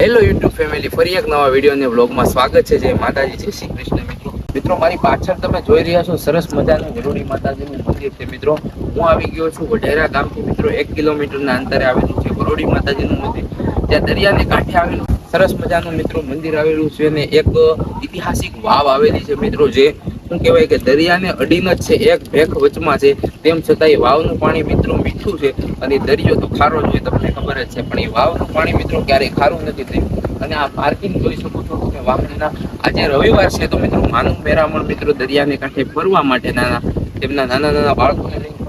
Hello YouTube family ફરી એક નવા વીડિયો અને વ્લોગમાં સ્વાગત છે. જય માતાજી, જય શ્રી કૃષ્ણ મિત્રો. મિત્રો, મારી પાછળ તમે જોઈ રહ્યા છો સરસ મજાનું વરુડી માતાજીનું મંદિર છે. મિત્રો, હું આવી ગયો છું વઢેરા ગામથી. મિત્રો, એક કિલોમીટરના અંતરે આવેલું છે વરુડી માતાજીનું મંદિર. ત્યાં દરિયાને કાંઠે આવેલું સરસ મજાનું મિત્રો મંદિર આવેલું છે અને એક ઐતિહાસિક વાવ આવેલી છે. મિત્રો, જે શું કહેવાય કે દરિયાને અડીન જ છે, એક ભેખ વચમાં છે. તેમ છતાં એ વાવનું પાણી મિત્રો મીઠું છે અને દરિયો તો ખારો જ હોય તમને ખબર જ છે. પણ એ વાવનું પાણી મિત્રો ક્યારેય ખારું નથી થયું. અને આ પાર્કિંગ જોઈ શકો છો તમે વાહનના આજે રવિવાર છે તો મિત્રો માનવ મેરામણ મિત્રો દરિયાને કાંઠે ફરવા માટે નાના તેમના નાના નાના બાળકોને લઈને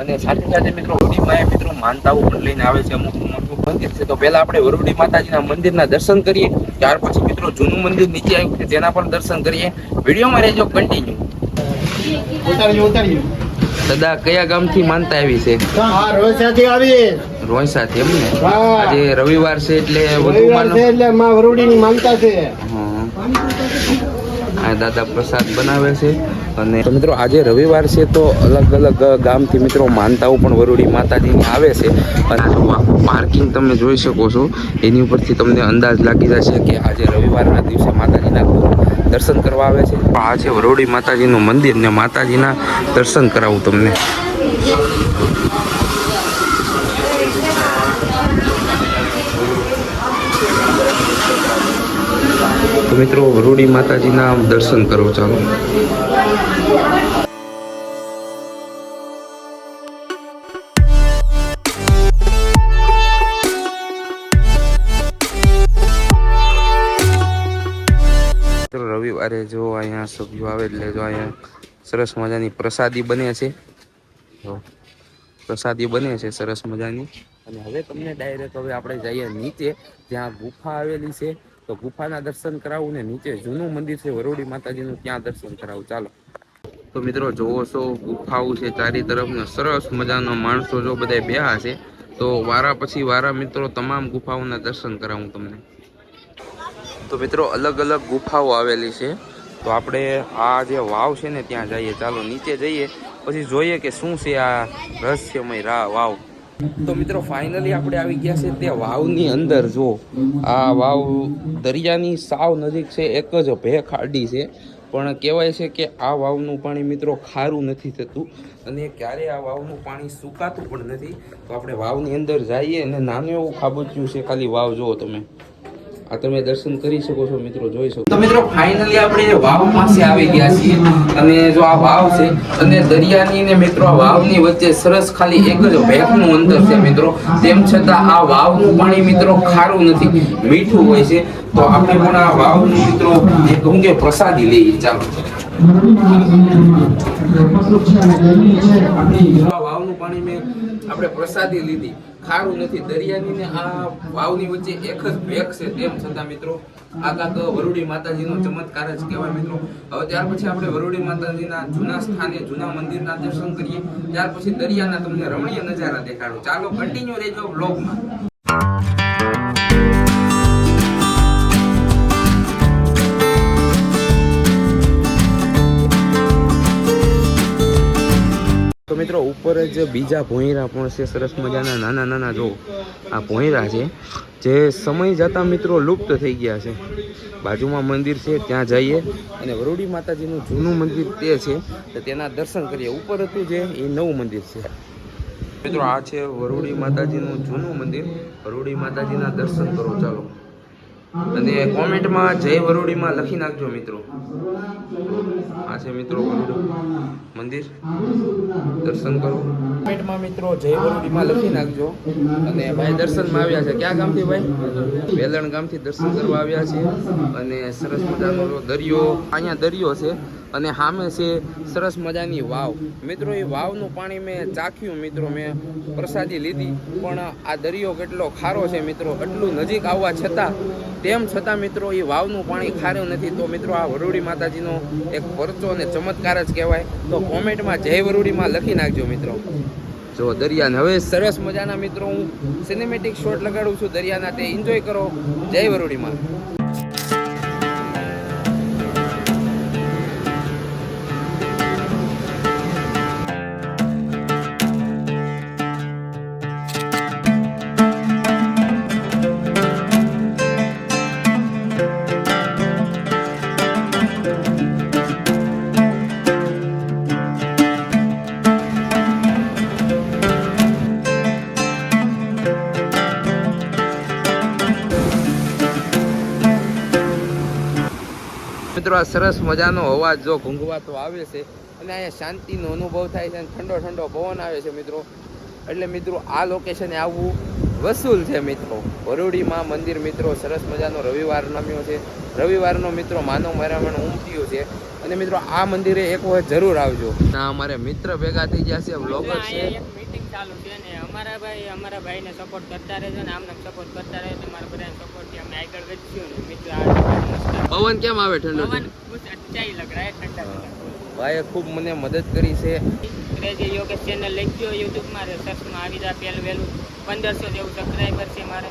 અને સાથે સાથે મિત્રો વરુડીમાં એ મિત્રો માનતાઓ પણ લઈને આવે છે અમુક મોટું મંદિર છે. તો પહેલા આપણે વરુડી માતાજીના મંદિરના દર્શન કરીએ ત્યાર પછી મિત્રો જૂનું મંદિર નીચે આવ્યું છે તેના પણ દર્શન કરીએ. વિડીયોમાં રહેજો કન્ટિન્યુ દાદા કયા ગામથી માનતા આવી છે? હા રોજ સાથે એમ ને? આજે રવિવાર છે એટલે વધુ માનો એટલે માં વરુડીની માનતા છે. હા. આ દાદા પ્રસાદ બનાવે છે. અને તો મિત્રો આજે રવિવાર છે તો અલગ અલગ ગામથી મિત્રો માનતાઓ પણ વરુડી માતાજીની આવે છે. અને પાર્કિંગ તમે જોઈ શકો છો. એની ઉપરથી તમને અંદાજ લાગી જશે કે આજે રવિવારના દિવસે માતાજીના દર્શન કરવા આવે છે. આ છે વરોડી માતાજીનું મંદિર ને માતાજીના દર્શન કરાવું તમને. તો મિત્રો વરુડી માતાજીના દર્શન કરો ચાલો. રવિવારે જો અહીંયા સભ્યો આવે એટલે જો અહીંયા સરસ મજાની પ્રસાદી બને છે. જો, પ્રસાદી બને છે સરસ મજાની. અને હવે તમને ડાયરેક્ટ હવે આપણે જઈએ નીચે ત્યાં ગુફા આવેલી છે. તો ગુફાના દર્શન કરાવું ને નીચે જૂનું મંદિર છે, વરોડી માતાજીનું, ત્યાં દર્શન કરાવું. ચાલો. તો મિત્રો, જોવો છો, ગુફાઓ છે ચારી તરફનો. સરસ મજાનો માણસો જો બધા બેહા છે. તો વારા પછી વારા મિત્રો, તમામ ગુફાઓના દર્શન કરાવું તમને. તો મિત્રો, અલગ અલગ ગુફાઓ આવેલી છે. તો આપણે આ જે વાવ છે ને, ત્યાં જઈએ. ચાલો, નીચે જઈએ. પછી જોઈએ કે શું છે આ રહસ્યમય રા, વાવ. તો મિત્રો ફાઇનલી આપણે આવી ગયા છે તે વાવની અંદર. જો, આ વાવ દરિયાની સાવ નજીક છે, એક જ ભેખાડી છે. પણ કહેવાય છે કે આ વાવનું પાણી મિત્રો ખારું નથી થતું અને ક્યારે આ વાવનું પાણી સુકાતું પણ નથી. તો આપણે વાવની અંદર જઈએ અને નાનું એવું ખાબોચ્યું છે, ખાલી વાવ જુઓ તમે. આ તમે દર્શન કરી શકો છો મિત્રો, જોઈ શકો. તો મિત્રો ફાઇનલી આપણે વાવ પાસે આવી ગયા છીએ અને જો આ વાવ છે, અને દરિયાની ને મિત્રો વાવની વચ્ચે સરસ ખાલી એક જ ભેખનું અંતર છે મિત્રો. તેમ છતાં આ વાવનું પાણી મિત્રો ખારું નથી, મીઠું હોય છે. તો આપણે પણ આ વાવનું મિત્રો, એક કહું કે પ્રસાદી લઈએ, ચાલો. આ વાવનું પાણી મેં આપણે પ્રસાદી લીધી. ખારું નથી. દરિયાની ને આ વાવની વચ્ચે એક જ ભેગ છે તેમ છતાં મિત્રો આગા તો વરુડી માતાજીનો ચમત્કાર જ કહેવાય મિત્રો. હવે ત્યાર પછી આપણે વરુડી માતાજીના જૂના સ્થાને, જૂના મંદિરના દર્શન કરીએ. ત્યાર પછી દરિયાના તમને રમણીય નજારા દેખાડો. ચાલો કન્ટિન્યુ રહેજો બ્લોગમાં મિત્રો, ઉપર જ બીજા ભોંયરા પણ છે, સરસ મજાના નાના નાના જો આ ભોંયરા છે, જે સમય જતાં મિત્રો લુપ્ત થઈ ગયા છે. બાજુમાં મંદિર છે, ત્યાં જઈએ અને વરુડી માતાજીનું જૂનું મંદિર તે છે, તો તેના દર્શન કરીએ. ઉપર હતું જે, એ નવું મંદિર છે. મિત્રો, આ છે વરુડી માતાજીનું જૂનું મંદિર. વરુડી માતાજીના દર્શન કરો, ચાલો. અને કોમેન્ટમાં જય વરુડીમાં લખી નાખજો મિત્રો. આ છે મિત્રો મંદિર. દર્શન કરો. કોમેન્ટમાં મિત્રો જય વરુડીમાં લખી નાખજો. અને ભાઈ દર્શનમાં આવ્યા છે. ક્યાં ગામથી ભાઈ? વેલણ ગામથી દર્શન કરવા આવ્યા છે અને સરસ મજાનો દરિયો, અહીંયા દરિયો છે. અને સામે છે સરસ મજાની વાવ. મિત્રો, એ વાવનું પાણી મેં ચાખ્યું, મિત્રો, મેં પ્રસાદી લીધી. પણ આ દરિયો કેટલો ખારો છે, મિત્રો. એટલું નજીક આવવા છતાં, તેમ છતાં, મિત્રો, એ વાવનું પાણી ખારું નથી. તો, મિત્રો, આ વરુડી માતાજીનો એક પરચો અને ચમત્કાર જ કહેવાય. તો કોમેન્ટમાં જય વરુડીમાં લખી નાખજો, મિત્રો. જો દરિયાને હવે સરસ મજાના, મિત્રો, હું સિનેમેટિક શોટ લગાડું છું દરિયાના. તે એન્જોય કરો. જય વરુડીમાં. મિત્રો, આ સરસ મજાનો અવાજ જો ઘૂંઘવાતો આવે છે અને અહીંયા શાંતિનો અનુભવ થાય છે અને ઠંડો ઠંડો પવન આવે છે મિત્રો. એટલે મિત્રો, આ લોકેશને આવવું વસૂલ છે મિત્રો. વરુડીમાં મંદિર મિત્રો, સરસ મજાનો રવિવાર નમ્યો છે. રવિવારનો મિત્રો માનવ મરામણ ઉમટ્યું છે. અને મિત્રો, આ મંદિરે એક વખત જરૂર આવજો. ના, અમારે મિત્ર ભેગા થઈ ગયા છે બ્લોગર છે. ચાલુ છે ને અમારા ભાઈ અમારા ભાઈને સપોર્ટ કરતા રહેજો ને આમને સપોર્ટ કરતા રહેજો તમારા બધાને સપોર્ટથી અમે આગળ વધશું ને. મિત્ર પવન કેમ આવે ઠંડો પવન બસ અચ્છા લગ રહા ઠંડા. ભાઈએ ખૂબ મને મદદ કરી છે. ક્રેઝી યોગેશ ચેનલ લખજો યુટ્યુબમાં સર્ચમાં આવી જાય પહેલું વહેલું. પંદરસો જેવું સબસ્ક્રાઈબર છે મારે.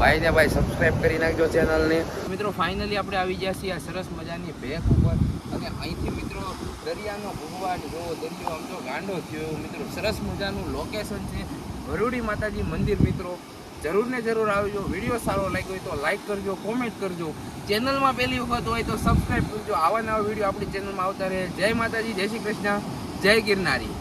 ભાઈ ને ભાઈ સબસ્ક્રાઈબ કરી નાખજો ચેનલને મિત્રો ફાઇનલી આપણે આવી ગયા છીએ આ સરસ મજાની બેક ઉપર. અને અહીંથી મિત્રો દરિયાનો ભગવાન જોવો દરિયો આમ તો ગાંડો થયો. મિત્રો સરસ મજાનું લોકેશન છે. ભરૂડી માતાજી મંદિર મિત્રો. જરૂર ને જરૂર આવજો. વીડિયો સારો લાગ્યો હોય તો લાઈક કરજો કોમેન્ટ કરજો. ચેનલમાં પહેલી વખત હોય તો સબસ્ક્રાઈબ કરજો. આવા નવા વીડિયો આપણી ચેનલમાં આવતા રહે. જય માતાજી, જય શ્રી કૃષ્ણ, જય ગિરનારી.